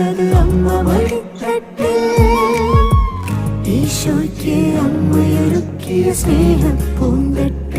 മറന്നത് അമ്മ മടിത്തട്ടിൽ ഈശോയ്ക്ക് അമ്മയൊരുക്കിയ സ്നേഹം പൂന്തട്ടിൽ